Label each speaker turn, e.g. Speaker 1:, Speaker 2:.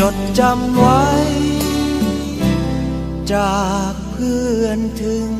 Speaker 1: จดจำไว้ จากเพื่อนถึง